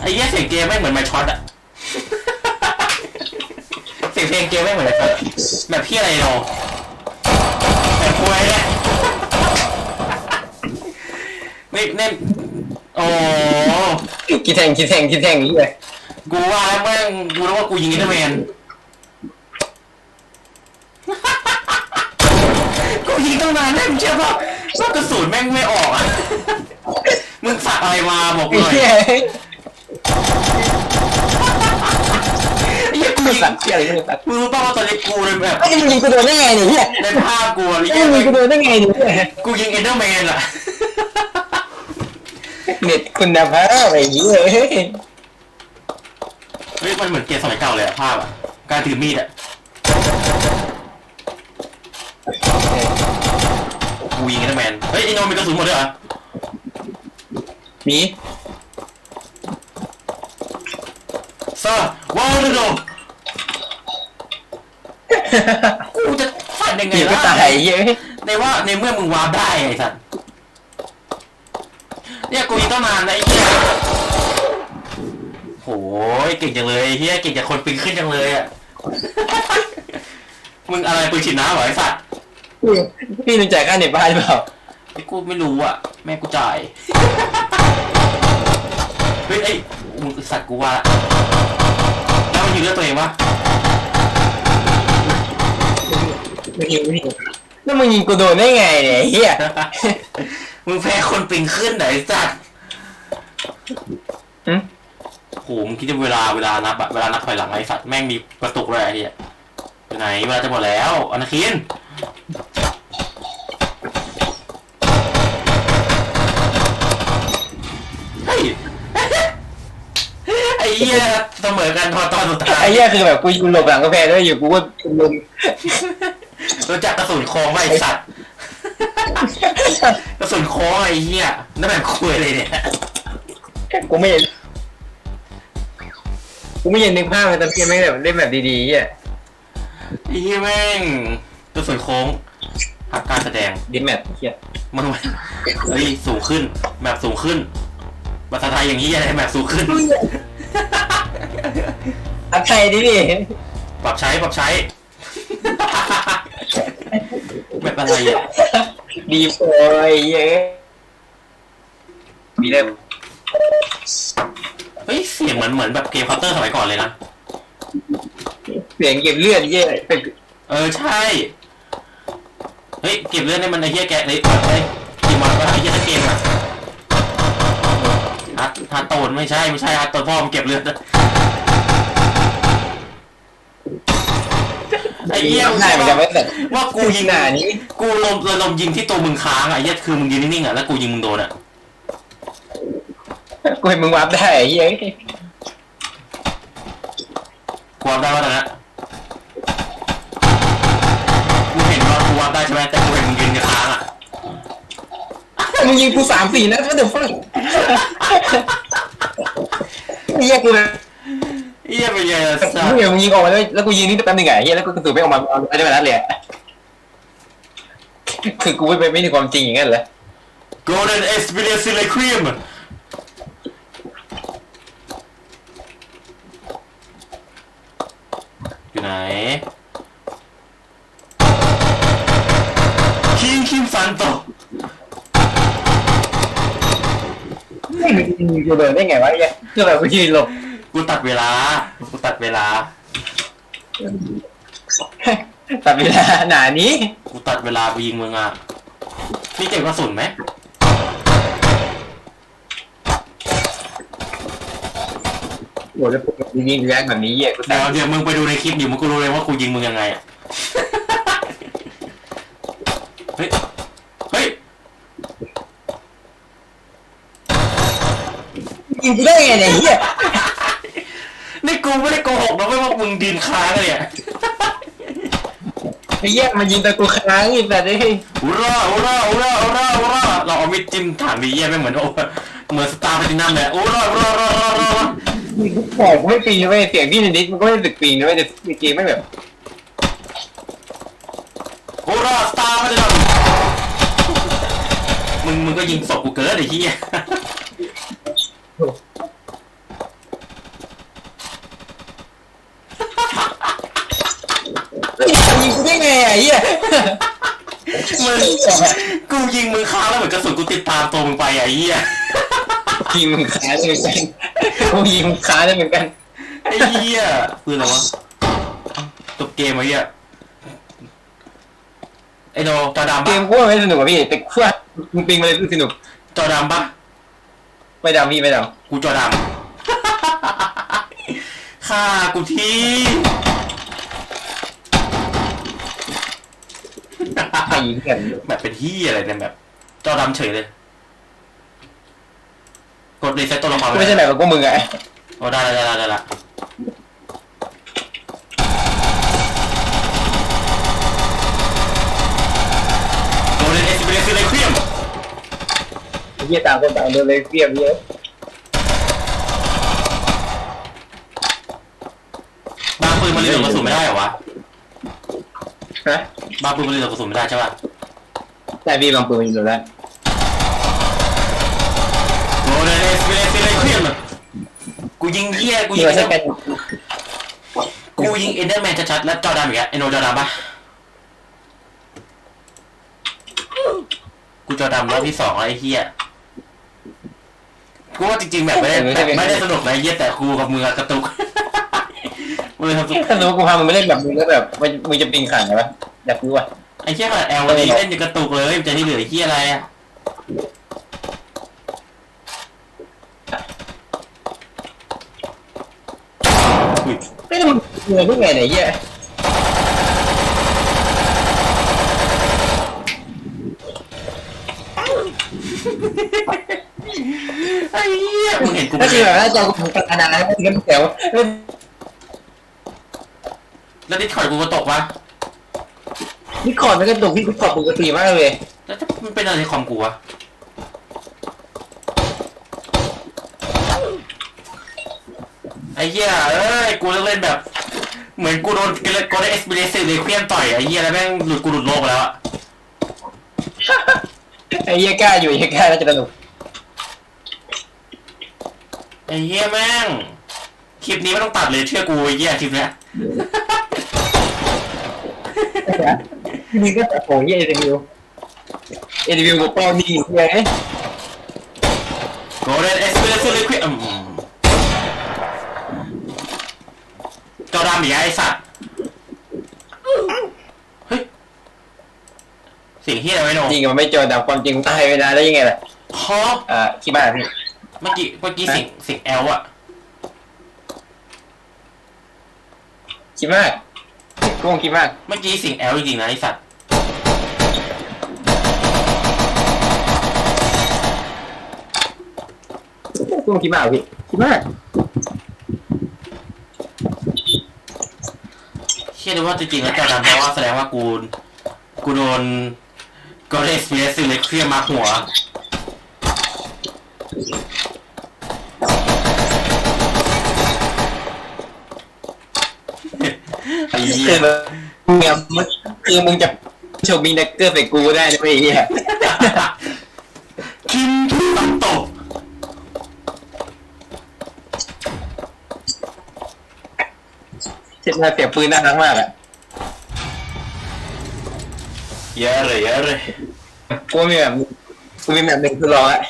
ไอ้เหี้ยเสียงเกมไม่งเหมือนไมค์ช็อตอะ เสียงเพลงเกมไม่งเหมือนไมค์ช็อตอะแบบพี่อะไรโนแบบควยเนี่ยนี่นี่โอ้ คิดแทงคิดแทงคิดแทงนี่เลยกูว่าแล้วแม่งกูรู้ว่ากูยิงอินเตอร์แมน กูยิงตั้งนานแม่งเชื่อป่ะว่ากระสุนแม่งไม่ออกอะ มึงสักอะไรมาบอกหไอ้น่อยเหี้ย ไอ้เหี้ยกูกูยิงสั่งเหี้ยอะไรไม่รู้สักมึงรู้ป่าวว่าตอนนี้กูเลยแบบไอ้มึงยิงกูโดนได้ไงเนี่ยเหี้ยในภาพกูอะไรไอ้เงี้ยมึงยิงกูโดนได้ไงเนี่ยกูยิงเอนเดอร์แมนอะเน็ตคุณภาพไอ้เหี้ยเฮ้ยเฮ้ยมันเหมือนเกมสมัยเก่าเลยอะภาพอะการถือมีดอะกูยิงเอนเดอร์แมนเฮ้ยไอ้โนมีกระสุนหมดเลยเหรอมี ซาว้าวเลยโนกูจะฟันยังไงเหี้ยก็ล่ะตายไอ้เหี้ยในว่าในเมื่อมึงวาร์ปได้ไอ้สัตว์เนี่ยกูยิงตั้งนานนะไอ้เหี้ยโหยเก่งจังเลยไอ้เฮียเก่งจากคนปีนขึ้นจังเลยอะ มึงอะไรปืนฉีดน้ำเหรอไอ้สัตว์ พี่รู้จักค่าเน็ตบ้านเปล่าไอ้กูไม่รู้อะ แม่กูจ่าย เฮ้ยไอ้ มึงสัตว์กูว่าละแล้วมันยิงเลือดตัวเองวะไม่ยิงไม่ยิงแล้วมึงยิงกูโดนได้ไงเนี่ยไอ้เหี้ยมึงแพ้คนปีนขึ้นไหนไอ้สัตว์หึโหมึงคิดว่าเวลาเวลานับอะเวลานับถอยหลังไอ้สัตว์แม่งมีกระตุกเลยไอ้เหี้ยอยู่ไหนเวลาจะหมดแล้วอนาคิน เหี้ยเสมอกันพอตอนสุดท้ายไอ้เหี้ยคือแบบกูยิงหลบหลังกาแฟด้วยอยู่กูก็ลุมรู้จักกระสุนโค้งไหมไอ้สัตว์กระสุนโค้งไอ้เหี้ยนั่นแบบคุยเลยเนี่ยกูไม่เห็นกูไม่เห็นนึกภาพเลยตอนเกมแม่งแบบเล่นแบบดีๆเหี้ยไอ้เหี้ยแม่งกระสุนโค้งพักการแสดงดิสแมทเหี้ยมันเฮ้ยสูงขึ้นแบบสูงขึ้นภาษาไทยอย่างนี้อะไรแบบสูงขึ้น อัดใครดิพี่ปรับใช้ปรับใช้แบบอะไรอะดีโฟยเย้มีเริ่มเฮ้ยเสียงเหมือนเหมือนแบบเกมเคาน์เตอร์สมัยก่อนเลยนะ เสียงเก็บเลือดเย้เป็นเออใช่ เฮ้ยเก็บเลือดนี่มันไอ้เหี้ยแกะเลยเฮ้ยเกมมันก็ไอ้เหี้ยทั้งเกมอะ ฮัทฮัทโตนไม่ใช่ไม่ใช่ฮัทโตนพ่อมันเก็บเลือดนะไอ้เหี้ยหน้ามันจะไม่แต่ว่ากูยิงหน้านี้ กูลมลมยิงที่ตัวมึงค้างอะไอ้เหี้ยคือมึงยืนนิ่งๆอะแล้วกูยิงมึงโดนอะกูเห็นมึงวับได้ไอ้เย้กูวาร์ปได้ว่าตอนนั้นกูเห็นว่ากูวาร์ปได้ใช่ไหมแต่กูเห็นมึงยืนค้างอะมึงยิงกูสามสี่นัดก็เดี๋ยวฟัง เย้กูเลยเหี้ยไปเหี้ยสัสมึงเห็นมึงยิงออกมาแล้วแล้วกูยิงนี่แป๊บนึงไงเย้แล้วกูกระสุนไม่ออกมาเอาได้ไหมนัดเลยคือกูไม่ไปไม่ถึงความจริงอย่างนั้นเหรอ Golden Experience l c r e a m อยู่ไหน คิงคิมซันโตไม่มึงยิงกูโดนได้ไงวะเย้ คือแบบกูยืนหลบกูตัดเวลา กูตัดเวลาตัดเวลาหนานี้ กูตัดเวลาไปยิงมึงอะนี่เก็บกระสุนไหมโหแล้วกูยิงแรงแบบนี้เย้กูเดี๋ตายยวเดี๋ยวมึงไปดูในคลิปอยู่มึงก็รู้เลยว่ากูยิงมึงยังไงอะเฮ้ย เฮ้ย ยิงกูได้ไงเนี่ยเย้นี่กูไม่ได้โกหกนะเว้ยว่ามึงดินค้างเลยอะไอ้เย้มันยิงแต่กูค้างอีกแต่ได้อุราอุราอุราอุราอุราเราเอามีดจิ้มถางดีเยี่ยไม่เหมือนโอ้เหมือนสตาร์พัตินัมเลยอุราอุราอุราอุราอุราบอกกูไม่ปีนนะเว้ยเสียงพี่นิดมันก็ไม่รู้สึกปีนนะเว้ยแต่เกมไม่แบบ อุราสตาร์พัตินัมมึงมึงก็ยิงศพกูเกินไอ้เหี้ย ยิงกูได้ไงไอ้เหี้ยมึงกูยิงมือค้าแล้วเหมือนกระสุนกูติดตามตัวมึงไปไอ้เหี้ยยิงมึงขาด้เหกันกูยิงมึงขาด้เหมือนกันไอ้เหี้ยปืนอะไรวะจบเกมไอ้เหี้ยไอ้โดจอดามเกมกูไม่สนุกอะพี่แต่กูว่ามึงปิงมาเลยสนุกจอดำปะ ไม่ดำพี่ไม่ดกูจอดำ ฆ่ากูทีำไม่ยิงกันแบบเป็นที่อะไรเนี่ยแบบ จอดำเฉยเลย กดรีเซ็ตตัวละครกูไม่ใช่แบบกับพวกมึงอะโอ้ได้ได้ได้ได้ละโดนเอสเปรสเลยเครียม ไอ้ เหี้ยต่างคนต่างเดินเลยเรียบเยอะบางปืนมันรีโหลดกระสุนไม่ได้เหรอวะฮะบางปืนมันรีโหลดกระสุนไม่ได้ใช่ป่ะแต่พี่บางปืนมันอยู่แล้วโดนเอสเปรสเลยเครียมกูยิงเหี้ยกูนี่ยิงมันจะเป็นกูยิงเอนเดอร์แมนชัดๆแล้วจอดำอีกแล้วไอโนจอดำปะกูจอดำรอบที่สองแล้วไอ้เหี้ย กูว่าจริงๆแบบไม่ได้แบบไม่ได้สนุกนะไอ้เหี้ยแต่กูกับมือกระตุกมือทำสุดถ้าสมมติกูพามึงไปเล่นแบบมึงก็แบบมึงมึงจะปิงขันไหมอยากรู้อะไอ้เหี้ยแบบแอลวันนี้เล่นอยู่กระตุกเลยมันจะที่เหลือไอ้เหี้ยอะไรอะอุ๊ยไม่ได้มึงเงินพวกไงเนี่ยไอ้เหี้ยไอ้เห็นกูไหมถ้าคือแบบหน้าจอกูถึงขนาดนั้นก็ถึงแถวแล้วดิสคอร์ดกูก็ตกวะนี่คอร์ดมันก็ตกที่กูคอร์ดปกติมากเลยแล้วถ้ามันเป็นอะไรในคอมกูวะไอ้เหี้ยเอ้ยกูต้องเล่นแบบ เหมือนกูโดนกูได้เอสเปรสเลยเคลี้ยงต่อยไอ้เหี้ยแล้วแม่งหลุดกูหลุดโลกไปแล้วอะไอ้เหี้ยกล้าอยู่ไอ้เหี้ยกล้าแล้วจะสนุก ไอ้เหี้ยแม่ง คลิปนี้ไม่ต้องตัดเลยเชื่อกูไอ้เหี้ยคลิปเนี้ยมึงก็โอ้ยเหี้ยเอเดวิวเอเดวิวกับป้อนี่เหี้ยโกลเด้นเอสเปรสเลยเคลี้ยงอืมจอดำอีกแล้วไอ้สัตว์เฮ้ยเสียงเหี้ยอะไรไว้โนจริงมันไม่จอดำความจริงตายไปนานได้ยังไงล่ะฮะอ่าคิดบ้าพี่ เมื่อกี้เมื่อกี้เสียงเสียงแอลอะคิดมากกูคงคิดมากเมื่อกี้เสียงแอลจริงๆนะไอสัตว์กูคงคิดมากพี่คิดมากเชื่อได้ว่าจริงๆแล้วจอดำเพราะว่าแสดงว่ากูกูโดนก็ได้เสียสื่อเลยเครียดมาหัว เหี้คืยอมึงอะมึงคือมึงจะโชว์มิงดักเกอร์ใส่กูได้นะไอ้เหี้ยกินทุกตังตกเช็ดหน้าเสียปืนน่ารักมากอะเยอะเลยเยอะเลยกูมีแบบกูมีแบบหนึ่งคือรออะ